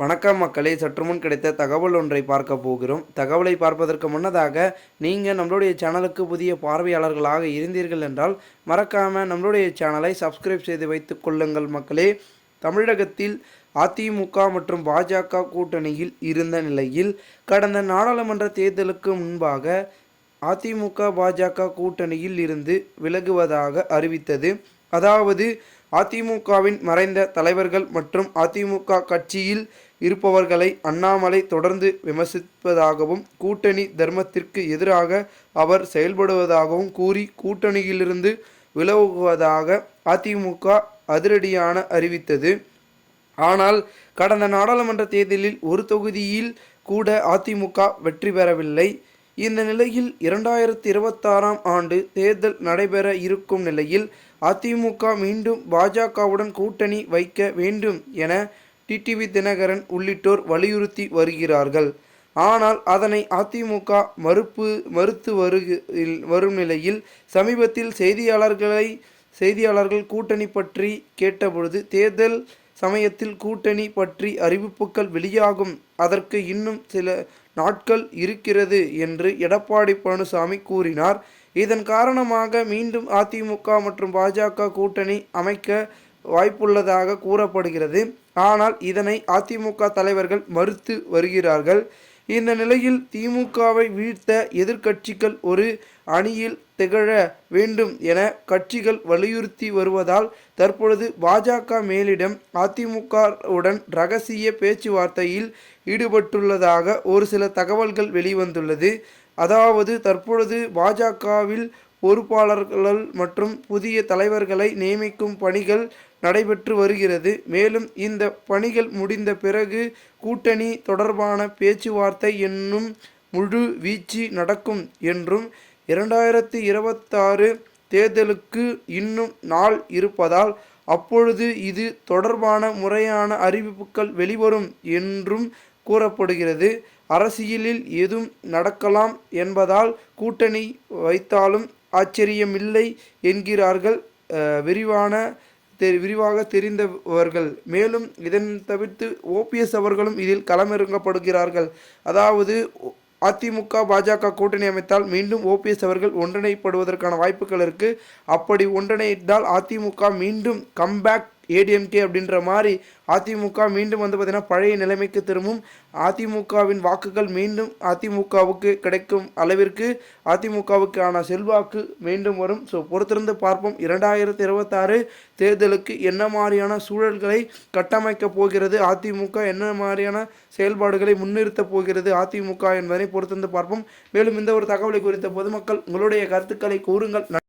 வணக்கம் மக்களே சற்று முன் கிடைத்த தகவல் ஒன்றை பார்க்க போகிறோம். தகவலை பார்ப்பதற்கு முன்னதாக நீங்கள் நம்மளுடைய சேனலுக்கு புதிய பார்வையாளர்களாக இருந்தீர்கள் என்றால் மறக்காமல் நம்மளுடைய சேனலை சப்ஸ்கிரைப் செய்து வைத்துக் கொள்ளுங்கள் மக்களே. தமிழகத்தில் அதிமுக மற்றும் பாஜக கூட்டணியில் இருந்த நிலையில் கடந்த நாடாளுமன்ற தேர்தலுக்கு முன்பாக அதிமுக பாஜக கூட்டணியில் இருந்து விலகுவதாக அறிவித்தது. அதாவது அதிமுகவின் மறைந்த தலைவர்கள் மற்றும் அதிமுக கட்சியில் இருப்பவர்களை அண்ணாமலை தொடர்ந்து விமர்சிப்பதாகவும் கூட்டணி தர்மத்திற்கு எதிராக அவர் செயல்படுவதாகவும் கூறி கூட்டணியிலிருந்து விலகுவதாக அதிமுக அதிரடியான அறிவித்தது. ஆனால் கடந்த நாடாளுமன்ற தேர்தலில் ஒரு தொகுதியில் கூட அதிமுக வெற்றி பெறவில்லை. இந்த நிலையில் இரண்டாயிரத்தி இருபத்தாறாம் ஆண்டு தேர்தல் நடைபெற இருக்கும் நிலையில் அதிமுக மீண்டும் பாஜகவுடன் கூட்டணி வைக்க வேண்டும் என டிடிவி தினகரன் உள்ளிட்டோர் வலியுறுத்தி வருகிறார்கள். ஆனால் அதனை அதிமுக மறுப்பு மறுத்து வருகு வரும் நிலையில் சமீபத்தில் செய்தியாளர்களை செய்தியாளர்கள் கூட்டணி பற்றி கேட்டபொழுது தேர்தல் சமயத்தில் கூட்டணி பற்றி அறிவிப்புகள் வெளியாகும். அதற்கு இன்னும் சில நாட்கள் இருக்கிறது என்று எடப்பாடி பழனிசாமி கூறினார். இதன் காரணமாக மீண்டும் அதிமுக மற்றும் பாஜக கூட்டணி அமைக்க வாய்ப்புள்ளதாக கூறப்படுகிறது. ஆனால் இதனை அதிமுக தலைவர்கள் மறுத்து வருகிறார்கள். இந்த நிலையில் திமுகவை வீழ்த்த எதிர்க்கட்சிகள் ஒரு அணியில் திகழ வேண்டும் என கட்சிகள் வலியுறுத்தி வருவதால் தற்பொழுது பாஜக மேலிடம் அதிமுகவுடன் ரகசிய பேச்சுவார்த்தையில் ஈடுபட்டுள்ளதாக ஒரு சில தகவல்கள் வெளிவந்துள்ளது. அதாவது தற்பொழுது பாஜகவில் பொறுப்பாளர்கள் மற்றும் புதிய தலைவர்களை நியமிக்கும் பணிகள் நடைபெற்று வருகிறது. மேலும் இந்த பணிகள் முடிந்த பிறகு கூட்டணி தொடர்பான பேச்சுவார்த்தை என்னும் முழு வீச்சு நடக்கும் என்றும் இரண்டாயிரத்தி இருபத்தாறு தேர்தலுக்கு இன்னும் நாள் இருப்பதால் அப்பொழுது இது தொடர்பான முறையான அறிவிப்புகள் வெளிவரும் என்றும் கூறப்படுகிறது. அரசியலில் எதுவும் நடக்கலாம் என்பதால் கூட்டணி வைத்தாலும் ஆச்சரியமில்லை என்கிறார்கள். விரிவான தெ விரிவாக தெரிந்தவர்கள். மேலும் இதன் தவிர்த்து ஓபிஎஸ் அவர்களும் இதில் களமிறங்கப்படுகிறார்கள். அதாவது அதிமுக பாஜக கூட்டணி அமைத்தால் மீண்டும் ஓபிஎஸ் அவர்கள் ஒன்றிணைப்படுவதற்கான வாய்ப்புகள் இருக்குது அப்படி ஒன்றிணைத்தால் அதிமுக மீண்டும் கம்பேக் ஏடிஎம்கே அப்படின்ற மாதிரி அதிமுக மீண்டும் வந்து பார்த்திங்கன்னா பழைய நிலைமைக்கு திரும்பும். அதிமுகவின் வாக்குகள் மீண்டும் அதிமுகவுக்கு கிடைக்கும் அளவிற்கு அதிமுகவுக்கான செல்வாக்கு மீண்டும் வரும். ஸோ பொறுத்திருந்து பார்ப்போம். இரண்டாயிரத்தி இருபத்தாறு தேர்தலுக்கு என்ன மாதிரியான சூழல்களை கட்டமைக்கப் போகிறது? அதிமுக என்ன மாதிரியான செயல்பாடுகளை முன்னிறுத்தப் போகிறது? அதிமுக என்பதனை பொறுத்திருந்து பார்ப்போம். மேலும் இந்த ஒரு தகவலை குறித்த பொதுமக்கள் உங்களுடைய கருத்துக்களை கூறுங்கள்.